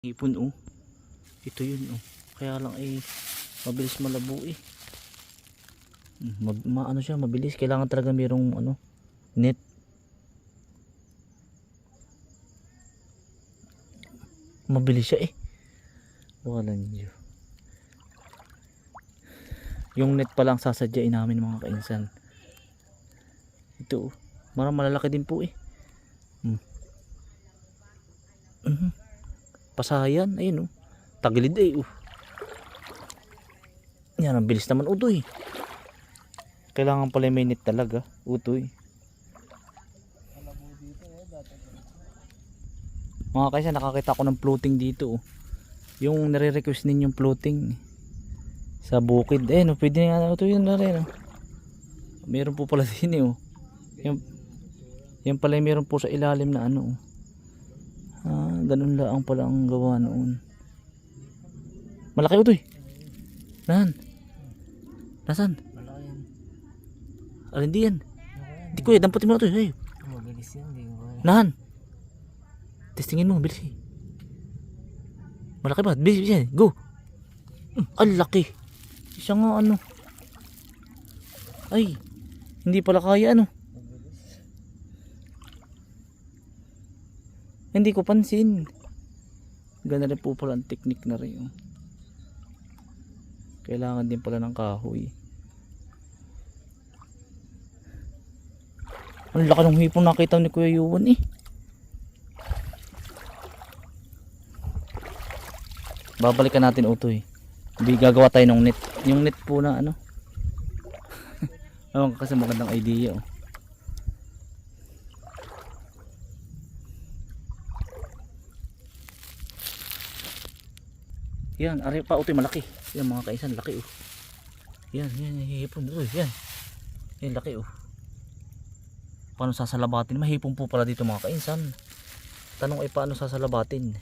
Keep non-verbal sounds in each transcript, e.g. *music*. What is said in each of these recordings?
Hipon oh. Ito yun oh. Kaya lang eh mabilis malabo eh. Hmm, Ma, ma- ano siya, mabilis. Kailangan talaga mayroong ano, net. Mabilis siya eh. Walang Diyo. Yung net pa lang sasadyain namin mga kainsan. Ito oh. Marang malalaki din po eh. Hmm. Mhm. Pasayan, ayun oh. Tagilid eh oh. Yan, ang bilis naman utoy. Kailangan pala may net talaga, utoy. Mga kaysa nakakita ko ng floating dito oh. Yung nare-request ninyong floating sa bukid. Eh, no, pwede nga ito yun na rin. Oh. Meron po pala *laughs* din eh, oh. Yan, yan pala meron po sa ilalim na ano. Oh. Ah, ganun lang pala ang gawa noon. Malaki ito eh. Nahan? Nasaan? Malaki yan. Alin di yan? Malaki Di ko eh, damputin mo na ito. Yan. Mabilis yan, hindi. Nahan? Testingin mo, bilis eh. Malaki ba? Bilis, yan. Go! Mm, ang laki. Siya nga ano. Ay, hindi pala kaya ano. Hindi ko pansin. Ganda rin po pala ang technique na rin. oh. Kailangan din pala ng kahoy. Ang laki ng hipon nakita ni Kuya Yuan eh. Babalikan natin utoy. Hindi gagawa tayo ng net. Yung net po na ano. *laughs* Ewan kasi magandang idea oh. Yan, ari pa utoy malaki. Yan mga kaisan, laki oh. Yan, yan, hihipon utoy, yan. Yan, laki oh. Paano sasalabatin? Mahipon po pala dito mga kainsan. Tanong ay paano sasalabatin?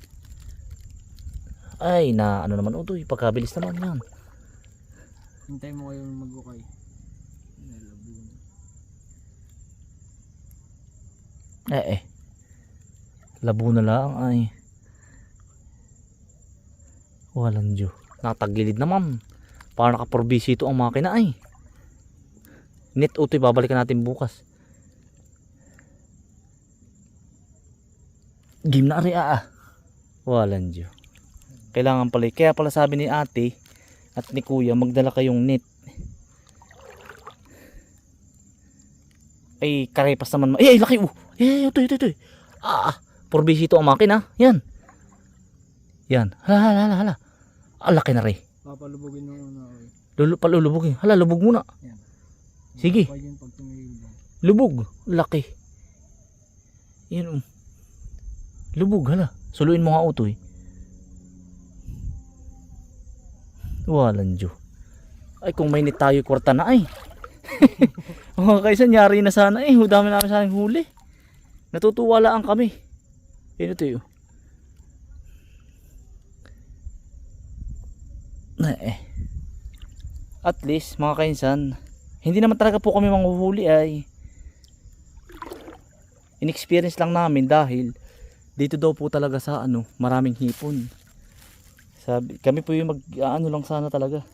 Ay, na ano naman utoy, pagkabilis naman yan. Hintay mo kayo na. Eh eh. Labo na lang ay. Walang Diyo. Nakatagilid naman. Para nakaprorbisi ito ang makina ay. Net utoy babalikan natin bukas. Game na ari ah. Walang Diyo. Kailangan pala. Kaya pala sabi ni ate at ni kuya magdala kayong net. Ay, karepas naman. ma- Ay, ay, laki. Oh. Eh, ito, ito, ito. Ah, ah. Ito ang makina. Yan. Yan. Hala, hala, hala, hala. Ang laki na rin. Papalubugin mo na eh. Lulu, palulubugin. Hala, lubog muna. Yan. Sige. Lubog. Laki. Yan. oh. Lubog, hala. Suluin mo nga utoy. Walang Diyo. Ay, kung may tayo, kwarta na ay. *laughs* Mga kaysa, nyari na sana eh. Dami namin sana huli. Natutuwa lang kami. Yan ito yun. Eh. At least, mga kainsan, hindi naman talaga po kami manghuhuli ay inexperience lang namin dahil dito daw po talaga sa ano, maraming hipon. Sabi, kami po yung mag ano lang sana talaga.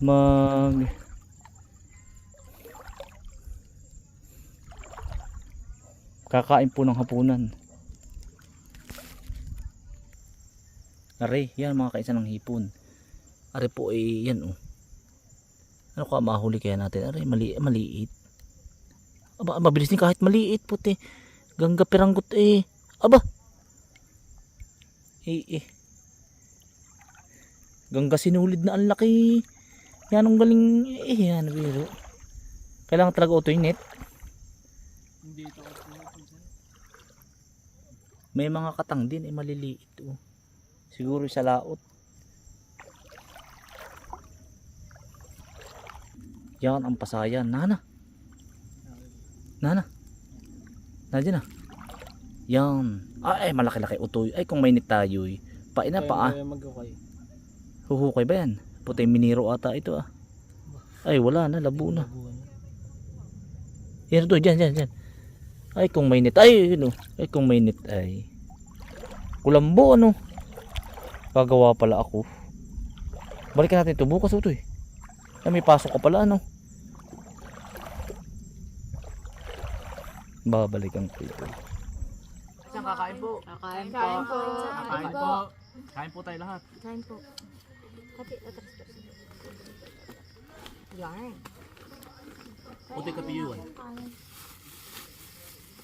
Mag kakain po ng hapunan. Are, yan mga kaisa ng hipon. Are po ay yan oh. Ano ka mahuli kaya natin? Are, mali maliit. Aba, mabilis din kahit maliit puti. Gangga piranggot eh. Aba. Eh eh. Gangga sinulid na ang laki. Yan ang galing. Eh yan biro. Kailangan talaga auto yung net. Hindi ito. May mga katang din eh maliliit oh. Siguro sa laot. Yan ang pasayan. Nana. Nana. Nandiyan na. Yan. Ay, malaki-laki utoy. Ay, kung may net tayo eh. Paina pa ah. Huhukay ba yan? Puti miniro ata ito ah. Ay, wala na. Labo na. Yan ito. Dyan, dyan, dyan. Ay, kung may net. Ay, yun oh. Ay, kung may net ay. Kulambo ano. Gagawa pala ako. Balikan natin ito bukas eh. Ay, may pasok ka pala ano. Babalikan ko ito. Isang kakain po. Kakain po. Kain po. Kakain po. Kain po tayo lahat. Kain po. Kati, atras po. Yan. Puti ka piyuan.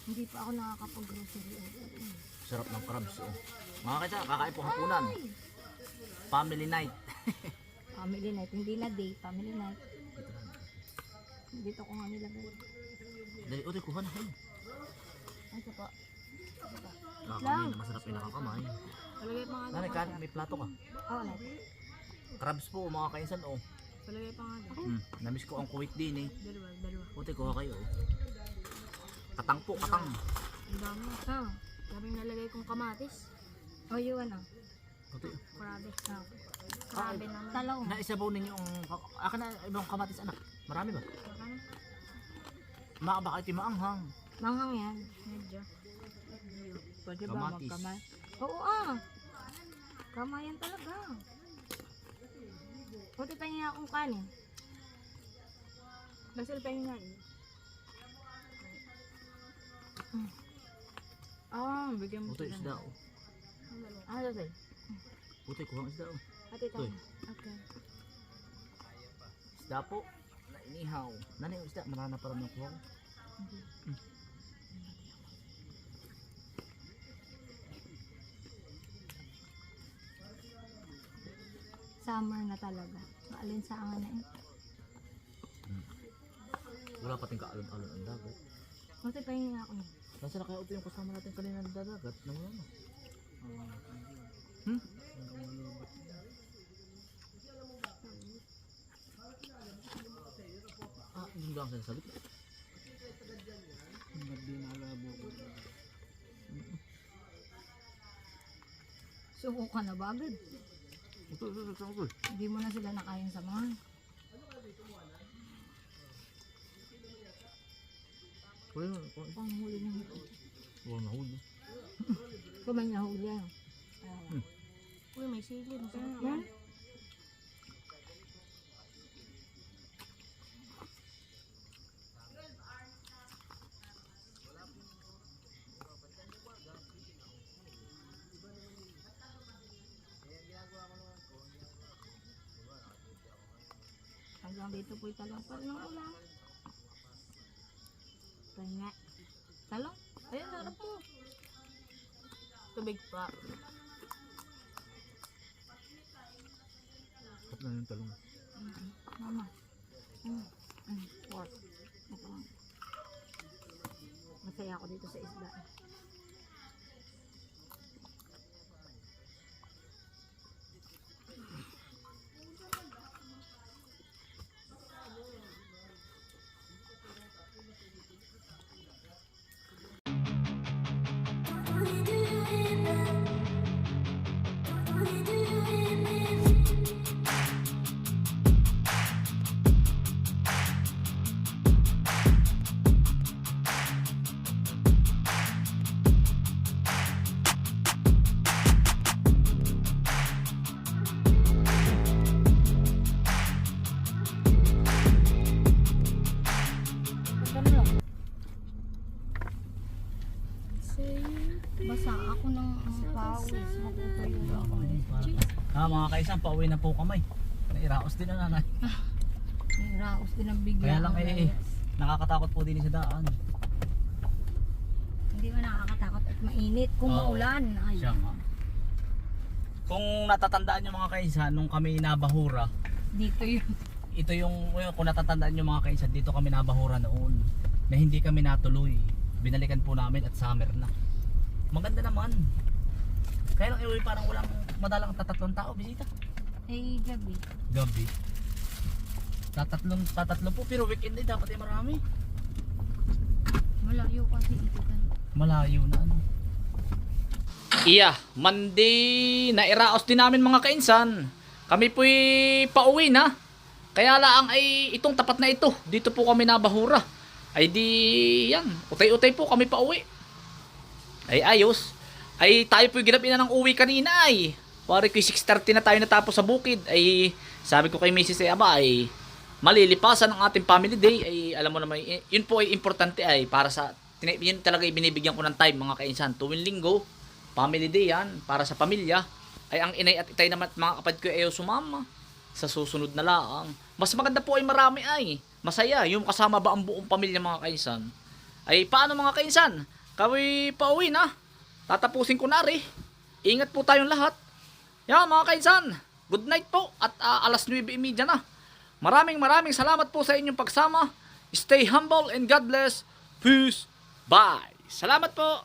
Hindi pa ako nakakapag-grocery. Sarap ng crabs oh. Mga kaya, kakain po hapunan. Family night. *laughs* Family night. Hindi na day. Family night. Dito ko nga nilagay. Dali, utoy, kuha na kayo. Ito po. Kakain na masarap yung nakakamay. Palagay pa nga Nanay, kan, may plato ka. Oo, oh, Crabs po, mga kainsan oh. Palagay pa nga Hmm, namiss ko ang kuwait din eh. Dalawa, dalawa. Puti, kuha kayo oh. Katang po, katang. Ang dami. Ah, sabi nalagay kong kamatis. Oh, yun ano. Puti. Grabe. Ah. Grabe naman. Talaw. Naisabaw ninyo ang... Akin na ibang kamatis anak. Marami ba? Maa baka ito yung maanghang. Manghang yan. Medyo. Pwede ba Kamatis. magkamay? Oo ah. Kamayan talaga. Buti pa niya akong kanin. Basil pa nga eh. Ah, bigyan mo Puti, isda oh. Ah, basil. Puti, kuha ang isda oh. Ate Uy. Okay. Isda po. Na inihaw. Nanay, yung isda. Marana pa rin yung kuha Summer na talaga. Maalinsangan na eh. Wala pating kaalon-alon ang dagat. Buti pa niya ako niya. Nasa na kaya ito yung kasama natin kanina ng dagat? Nawala na. Hmm? Ah, yun lang ang sinasabi ko. Hindi nalabo ko. Suko ka na ba agad? Ito, ito, ito, ito. Hindi mo na sila nakayang samahan. Kuya, kuya. Pang huli ng huli. Huwag na huli. Kumain na huli yan. Hmm. Uy, may sili. Masarap yan. Hanggang dito po'y talong pa ang ulam. Kanya. Talong? Ayun, harap mo. Tubig pa. At na yung talong. Mama. Mm. Mm. Pork. Masaya ako dito sa isda. Ako. Ah, mga kaisan, pauwi na po kami. Nairaos din na nanay. May raos din ang bigla. Kaya lang eh, nakakatakot po din sa daan. Hindi mo nakakatakot at mainit. Kung Oo. maulan. Ay. Siya nga. Kung natatandaan nyo mga kaisan, nung kami nabahura, Dito yun. ito yung, yun, kung natatandaan nyo mga kaisan, dito kami nabahura noon. Na hindi kami natuloy. Binalikan po namin at summer na. Maganda naman. Kaya lang iwi parang walang madalang tatatlong tao bisita. Eh, gabi. Gabi. Tatatlong, tatatlo po pero weekend din dapat ay marami. Malayo kasi ito. Malayo na ano. Iya, Monday na iraos din namin mga kainsan. Kami po'y pauwi na. Kaya lang ay itong tapat na ito. Dito po kami nabahura. Ay di yan. Utay-utay po kami pauwi. Ay ayos. Ay tayo po'y ginapin na ng uwi kanina ay. Wari ko 6.30 na tayo natapos sa bukid. Ay, sabi ko kay Mrs. ay, aba, ay, malilipasan ang ating family day. Ay, alam mo naman, y- yun po ay importante ay para sa, yun talaga ibinibigyan ko ng time mga kainsan. Tuwing linggo, family day yan, para sa pamilya. Ay, ang inay at itay naman at mga kapatid ko ay sumama sa susunod na laang. Mas maganda po ay marami ay. Masaya, yung kasama ba ang buong pamilya mga kainsan. Ay, paano mga kainsan? Kami pauwi na. Tatapusin ko na rin. Ingat po tayong lahat. Yan mga kainsan. Good night po at ah, alas 9.30 na. Maraming maraming salamat po sa inyong pagsama. Stay humble and God bless. Peace. Bye. Salamat po.